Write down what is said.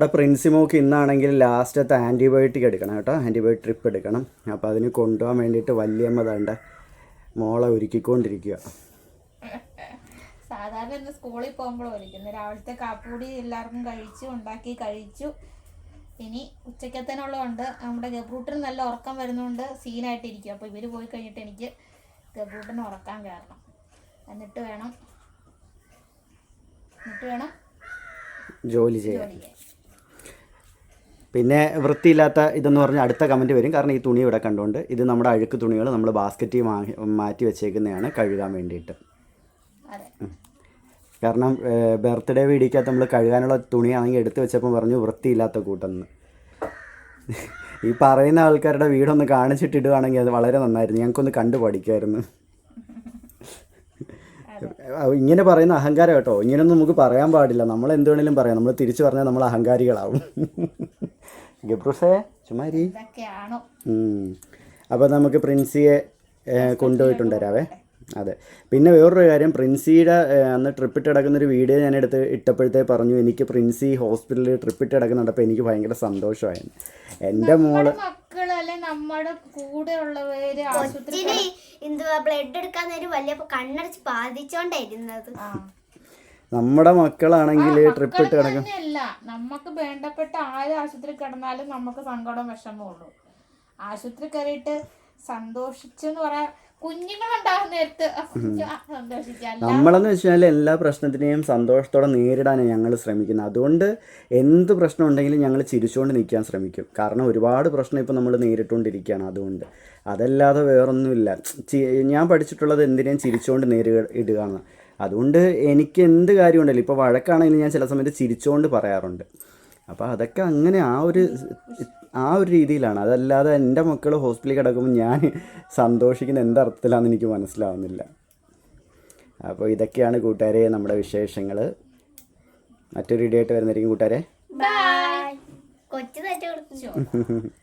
ഇവിടെ പ്രിൻസിമോക്ക് ഇന്നാണെങ്കിൽ ലാസ്റ്റത്തെ ആന്റിബയോട്ടിക് എടുക്കണം കേട്ടോ ആന്റിബയോട്ടിക് ട്രിപ്പ് എടുക്കണം. അപ്പോൾ അതിന് കൊണ്ടുപോകാൻ വേണ്ടിയിട്ട് വല്യമ്മ തണ്ട മോളെ ഒരുക്കിക്കൊണ്ടിരിക്കുക സാധാരണ ഇന്ന് സ്കൂളിൽ പോകുമ്പോഴും ഒരുക്കുന്നു. രാവിലത്തെ കാപ്പൂടി എല്ലാവർക്കും കഴിച്ചു ഉണ്ടാക്കി കഴിച്ചു. ഇനി ഉച്ചക്കത്തേനുള്ളതുണ്ട്. നമ്മുടെ ഗബ്രൂട്ടിന് നല്ല ഉറക്കം വരുന്നതുകൊണ്ട് സീനായിട്ടിരിക്കും അപ്പോൾ ഇവർ പോയി കഴിഞ്ഞിട്ട് എനിക്ക് ഗബ്രൂട്ടിന് ഉറക്കാൻ കയറണം എന്നിട്ട് വേണം എന്നിട്ട് വേണം ജോലി ചെയ്യാൻ. ജോലി ചെയ്യാൻ. പിന്നെ വൃത്തിയില്ലാത്ത ഇതെന്ന് പറഞ്ഞാൽ അടുത്ത കമന്റ് വരും. കാരണം ഈ തുണി ഇവിടെ കണ്ടുകൊണ്ട് ഇത് നമ്മുടെ അഴുക്ക് തുണികൾ നമ്മൾ ബാസ്ക്കറ്റിൽ മാറ്റി വെച്ചേക്കുന്നതാണ് കഴുകാൻ വേണ്ടിയിട്ട്. കാരണം ബർത്ത്ഡേ വീടിക്കാത്ത നമ്മൾ കഴുകാനുള്ള തുണിയാണെങ്കിൽ എടുത്ത് വെച്ചപ്പോൾ പറഞ്ഞു വൃത്തിയില്ലാത്ത കൂട്ടെന്ന്. ഈ പറയുന്ന ആൾക്കാരുടെ വീടൊന്ന് കാണിച്ചിട്ടിടുവാണെങ്കിൽ അത് വളരെ നന്നായിരുന്നു. ഞങ്ങൾക്കൊന്ന് കണ്ടു പഠിക്കായിരുന്നു. ഇങ്ങനെ പറയുന്ന അഹങ്കാരം കേട്ടോ. ഇങ്ങനെയൊന്നും നമുക്ക് പറയാൻ പാടില്ല. നമ്മൾ എന്ത് വേണേലും പറയാം. നമ്മൾ തിരിച്ചു പറഞ്ഞാൽ നമ്മൾ അഹങ്കാരികളാവും. ഗബ്രൂസേ ചുമ്മാരി അപ്പം അപ്പോൾ നമുക്ക് പ്രിൻസിയെ കൊണ്ടുപോയിട്ടുണ്ട് രാവേ അതെ. പിന്നെ വേറൊരു കാര്യം പ്രിൻസിയുടെ അന്ന് ട്രിപ്പിട്ട് കിടക്കുന്നൊരു വീഡിയോ ഞാൻ എടുത്ത് ഇട്ടപ്പോഴത്തെ പറഞ്ഞു എനിക്ക് പ്രിൻസി ഹോസ്പിറ്റലിൽ ട്രിപ്പിട്ട് കിടക്കുന്നുണ്ട് അപ്പോൾ എനിക്ക് ഭയങ്കര സന്തോഷമായിരുന്നു. എന്റെ മോൾ നമ്മുടെ എന്തുവാ ബ്ലഡ് എടുക്കാൻ വലിയ കണ്ണടച്ച് ബാധിച്ചോണ്ടായിരുന്നത് ആ. നമ്മുടെ മക്കളാണെങ്കിൽ ട്രിപ്പ് ഇട്ട് കിടക്കും നമുക്ക് വേണ്ടപ്പെട്ട ആര് ആശുപത്രി കിടന്നാലും നമുക്ക് സങ്കടം വിഷമമുള്ളൂ ആശുപത്രി കയറിയിട്ട് സന്തോഷിച്ചെന്ന് പറയാ നമ്മളെന്ന് വെച്ചാൽ എല്ലാ പ്രശ്നത്തിനെയും സന്തോഷത്തോടെ നേരിടാനാണ് ഞങ്ങൾ ശ്രമിക്കുന്നത്. അതുകൊണ്ട് എന്ത് പ്രശ്നം ഉണ്ടെങ്കിലും ഞങ്ങൾ ചിരിച്ചുകൊണ്ട് നിൽക്കാൻ ശ്രമിക്കും. കാരണം ഒരുപാട് പ്രശ്നം ഇപ്പോൾ നമ്മൾ നേരിട്ടുകൊണ്ടിരിക്കുകയാണ് അതുകൊണ്ട്. അതല്ലാതെ വേറൊന്നുമില്ല. ഞാൻ പഠിച്ചിട്ടുള്ളത് എന്തിനേയും ചിരിച്ചുകൊണ്ട് നേരിടുകയാണ് അതുകൊണ്ട് എനിക്ക് എന്ത് കാര്യമുണ്ടല്ലോ? ഇപ്പോൾ വഴക്കാണെങ്കിലും ഞാൻ ചില സമയത്ത് ചിരിച്ചുകൊണ്ട് പറയാറുണ്ട്. അപ്പോൾ അതൊക്കെ അങ്ങനെ ആ ഒരു ആ ഒരു രീതിയിലാണ്. അതല്ലാതെ എന്റെ മക്കൾ ഹോസ്പിറ്റലിൽ കിടക്കുമ്പോൾ ഞാൻ സന്തോഷിക്കുന്ന എന്തർത്ഥത്തിലാണെന്ന് എനിക്ക് മനസ്സിലാവുന്നില്ല. അപ്പോൾ ഇതൊക്കെയാണ് കൂട്ടുകാരെ നമ്മുടെ വിശേഷങ്ങൾ മറ്റൊരു ഇടിയായിട്ട് വരുന്നതായിരിക്കും കൂട്ടുകാരെ. കൊച്ചു